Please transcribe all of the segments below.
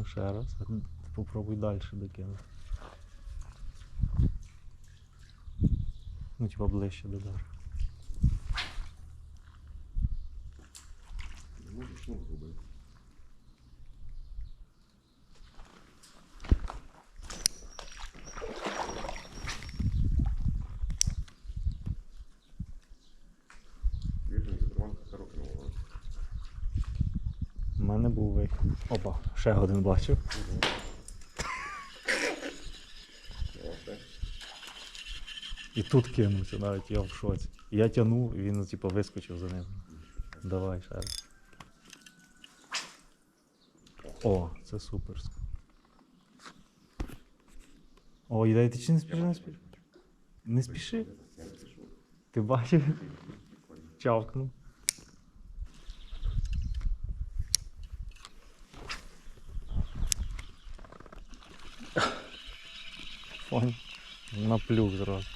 Ну, ще раз. Попробуй далі докинути. Ну, типа ближче до дару. Не можеш шнур була. У мене був вихід. Опа, ще один бачив. І тут кинувся навіть, я в шоці. Я тягнув, і він, типу, вискочив за ним. Давай ще раз. О, це супер. О, і ти чи не спіши, не спіши. Не спіши. Ти бачив? Чавкнув. Фон. Наплюв зразу.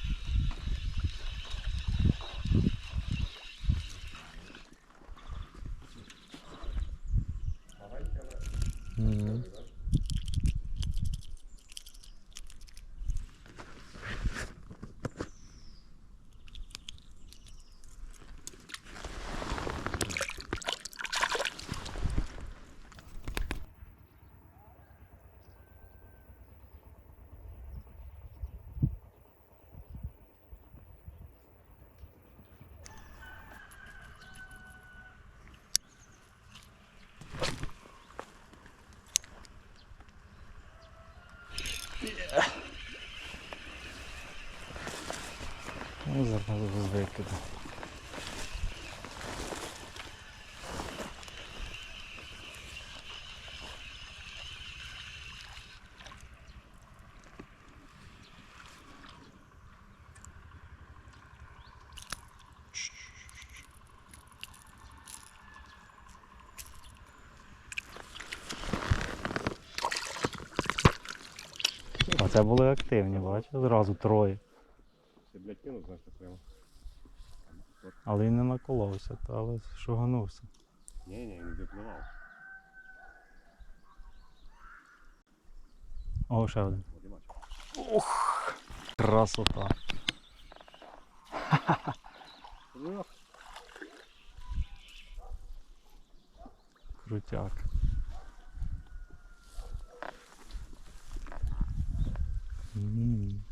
Зараз викиду. Це були активні, бачиш, зразу троє. Блядь, кинув, знаєш, так прямо. Але він не наколовся, та, але шуганувся. Ні, ні, він випливав. О, ще один. Я. Красота. Крутяк. М,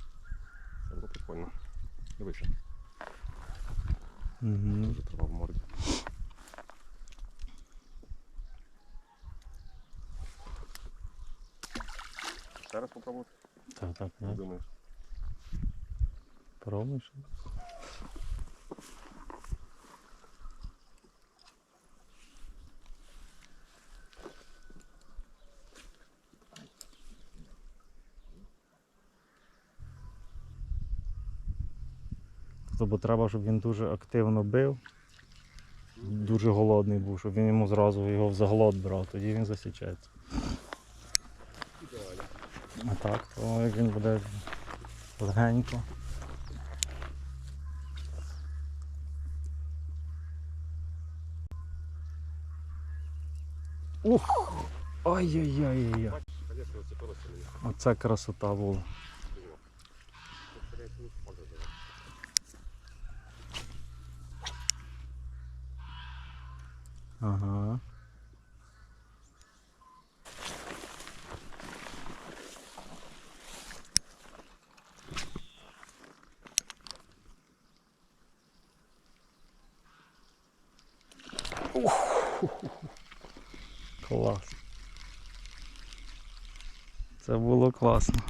Це було прикольно. Дивися, мгм. дуже трава в морді. Ще раз попробувати, Так, так, не не думаєш? Пробуєш? Тобто, бо треба, щоб він дуже активно бив, дуже голодний був, щоб він йому зразу його в заглот брав, тоді він засічається. А так, то як він буде легенько. Ух! Мені. Оце красота була. Ага. Ух. Клас. Це було класно.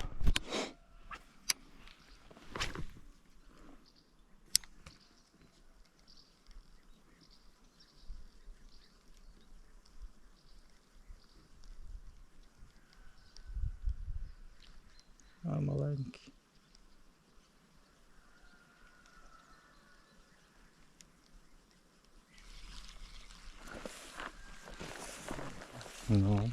А маленький. Ну.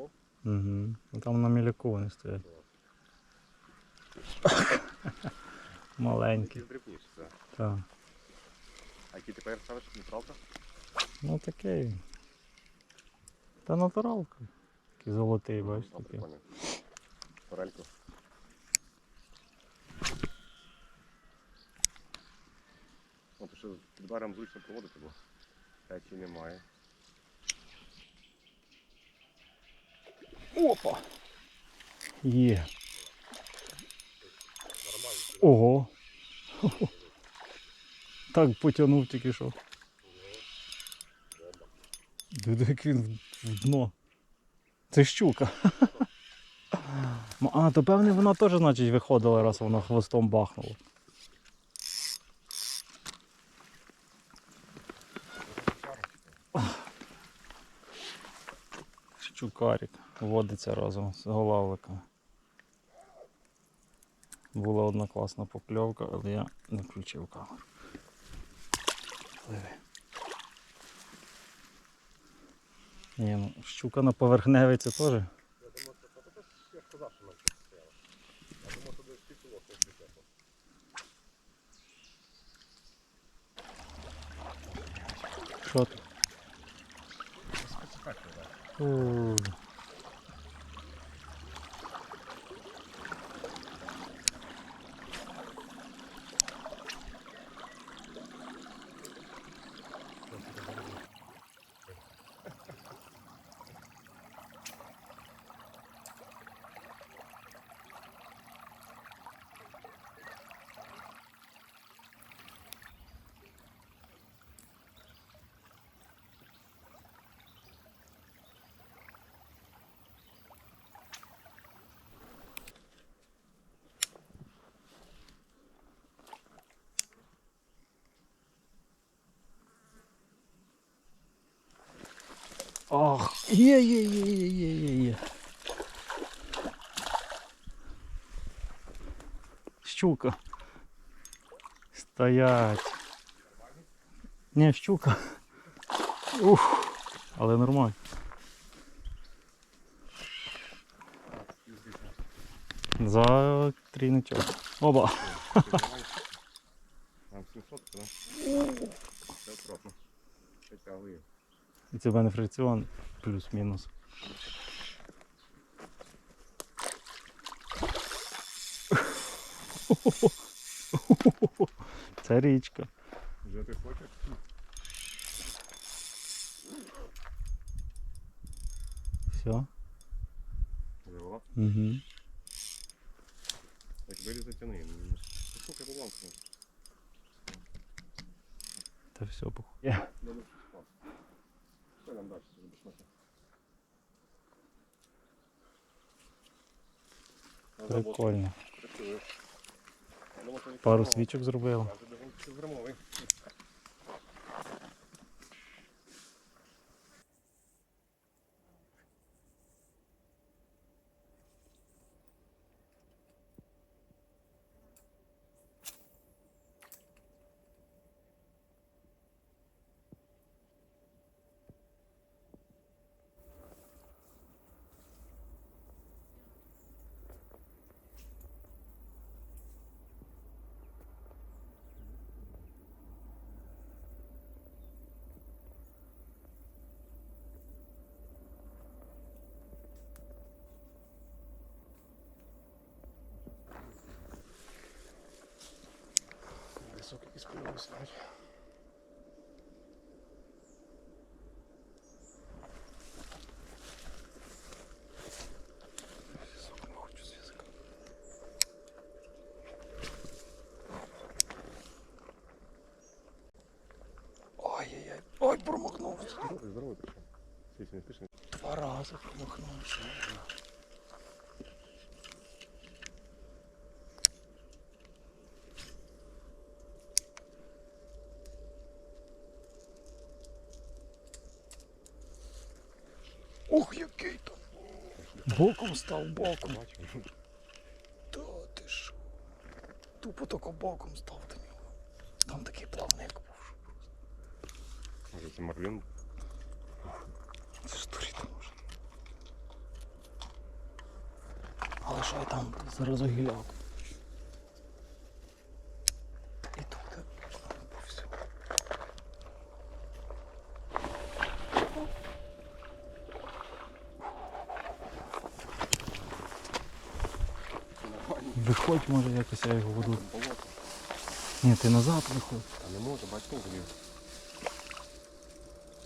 Угу. Ну? Там на міляку вони стоять. Маленькі. Так. А які тепер ставиш нейтралка? Ну такий. Та натуралка. Такий золотий, бачиш А, такий. Форельку. Ну, то що під баром зручно проводити, бо печі немає. Опа! Є. Ого. Так потягнув тільки що. Як він в дно. Це щука. А, то певне вона теж, значить, виходила, раз вона хвостом бахнула. Щукарик водиться разом з голавликами. Була одна класна покльовка, але я не включив камеру. Ні, ну, щука на поверхневій це теж. Я думаю, що це то я сказав, що нам це стояло. Я думаю, що десь півкіло щось причепло. Що ти? Специфекти, так. О, Ах, є, є, є, є, є, є, є. Щука. Стоять. Не, щука. Ух, але нормально. За трійничок. Оба. Нам 700, так? Це акуратно. Притягую. І це в мене фрикціон плюс-мінус. Це річка. Вже ти хочеш? Все. Живо. Угу. Як вилізе тяни. Сука, будь ласка. Та все похуй. Є. Добре, дальше, уже без. Прикольно. Пару свічок зробила. Не хочу з язика. Ой-ой-ой. Ой, промахнувся. Не спішний. Два рази промахнувся. Ух, який там. Боком став боком. Та ти що? Тупо тако боком став до нього. Там такий плавник був. Може це марлін? Це ж дуріти може. лишай там зараз огіляк. Виходь, може якось я його веду. Ні, ти назад виходь. А не бачите, не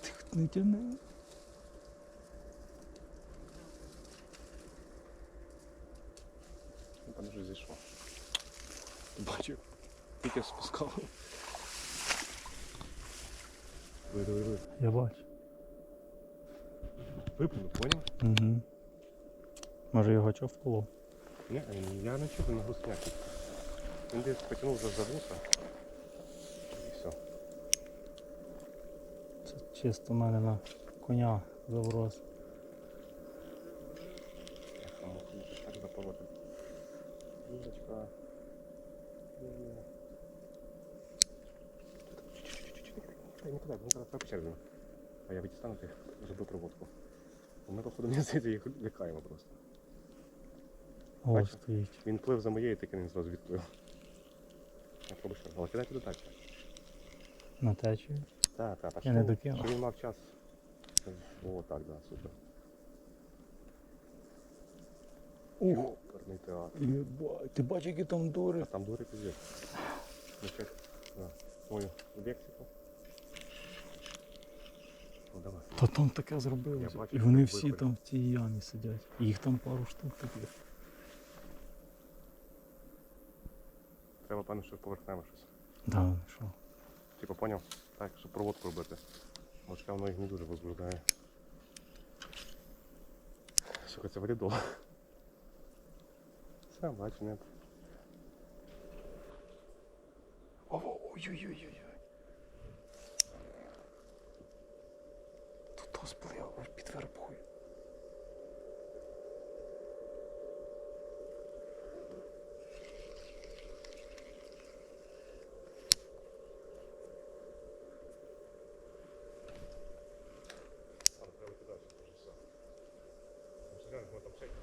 Ти не тяни. Ну, Там вже зійшло. Бачив. Тільки спускав. Диви, диви. Я бачу. Виплюнув, поняв? Угу. Може його чого вколов? Ні, я не чув на грустняк. Він десь потягнув за за вуса. І все. Це чисто в мене на коня завроз. Я мог так. Та нікуди, ну так червоно. А я відстану зроблю проводку. Ми, походу, не звідти їх лякаємо просто. О, Бачу. стоїть. Він плив за моєю, таки він зразу відплив. Я пробую ще. Але кидай туди так. На течію. Так, так, так. Я не докинув. Що він мав час. О, так, да, супер. Ух, Карний театр. єбать, ти бачиш, які там дури. А там дури пиздец. Значит, да. Ой, в Мексику. Ну давай. Та там таке зробилося. Я бачу, І вони як всі там в цій ямі сидять. Їх там пару штук таких. Треба певно, що поверхнево щось. Да, що? Типа поняв? Так, щоб проводку робити. Може воно їх не дуже возбуждає. Сука, це валідол. Все, бачу, нет. Ой-ой-ой-ой. Тут то сплив, аж під вербою. Але треба туди, що вже все. Ну, серйозно, ми там чекаємо.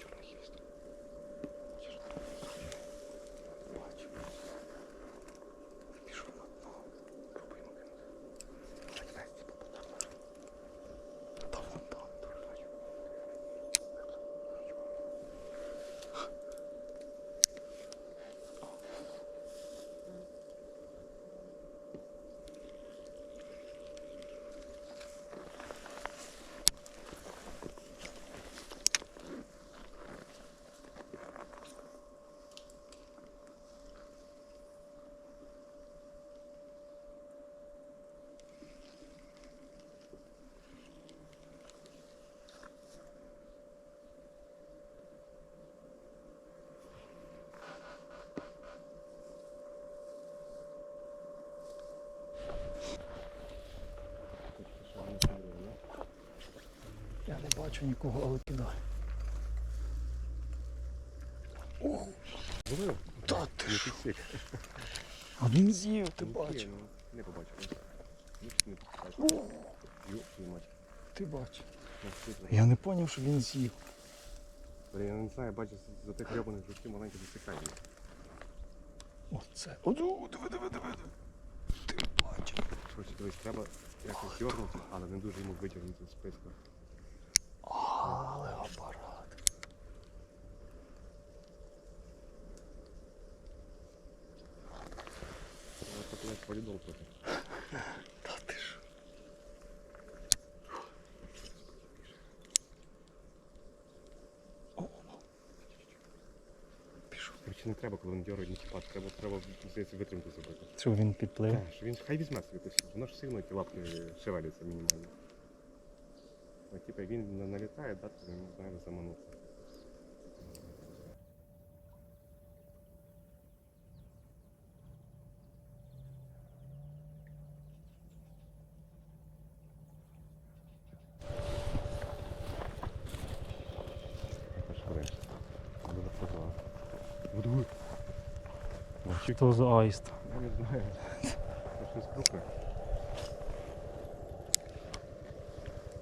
Чорний хвіст. Бачиш? Бачу. Пішов на дно. Пробуємо кинути. Так, так, типу, там. Та вон там, так бачу. Що воно смотрело, ні? Я не бачу нікого, але кидаю. Зловив? Та ти підсік. А він з'їв, ти бачив. ну, Не побачив. Мать. Ти бачив. Ну. Я не зрозумів, що він з'їв. Я не знаю, бачу за тих гребаних жовтів маленькі засікання. Оце. О, диви, диви, диви, диви. Ти бачив. Короче, дивись, треба якось дьорнути, але не дуже йому витягнути з списка. Але апарат. Треба попадати валідол трохи. Та ти ж. О, ну. Пішов. Короче, не треба, коли він дьорить, не чіпати. Треба, треба здається, витримки зробити. Щоб він підплив? Так, що він хай візьме собі якусь. Воно ж все одно ті лапки шевеляться мінімально. А типа він налітає, да, то він знає заманути. Що за аїст? Я не знаю. Це щось крупне.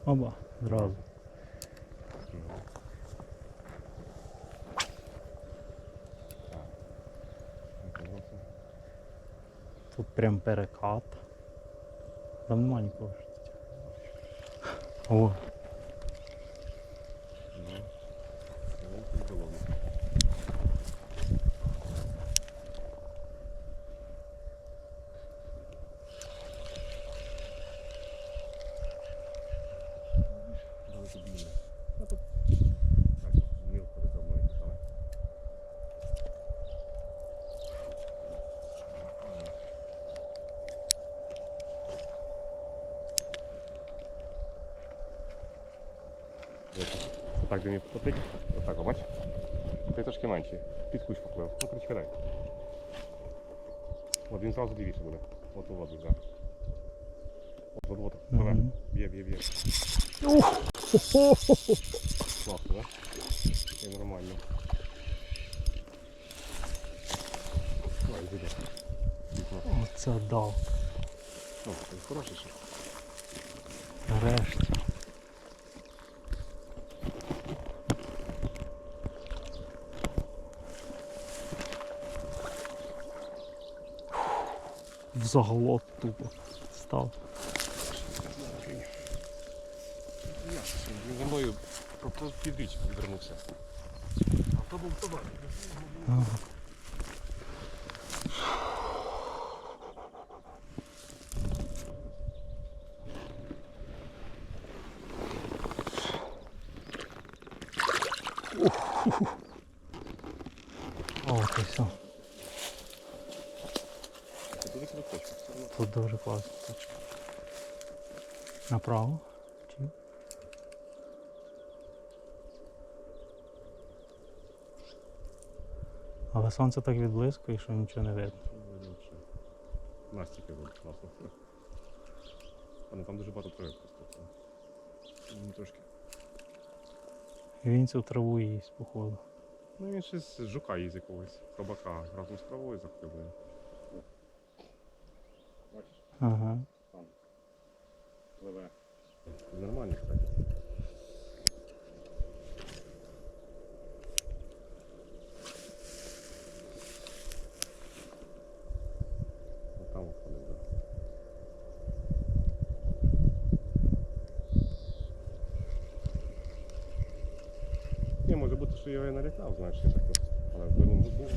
Оба, зразу. Тут прям перекат. Там нема нікого. що тут. О, Отак де мені поплатить. Отак, о, бач? Ти трошки менший. Під куч поплив. Ну, коротше, кидай. От він зразу лівіше буде. От у воду, так. От, от, от. Давай. Мгм. Б'є, б'є, б'є. Класно, да? Це нормально. Давай, йди. Вікно. оце дав. Ну, це хороший ще. Нарешті. В заголот тупо став. За мною просто під річку відвернувся. А то був товар. Ага. Туди точка. Тут дуже класно. точка. Направо? Але сонце так відблискує, що нічого не видно. Настільки буде класно. А ну там дуже багато трави просто. Ну, Трошки. Він цю траву їсть, походу. Ну він щось жука їсть якогось. Хробака разом з травою захоплює. Ага. там пливе. Нормально, кстати. Там виходить, да. Ні, може бути, що я і налітав, я так. Але вину не було.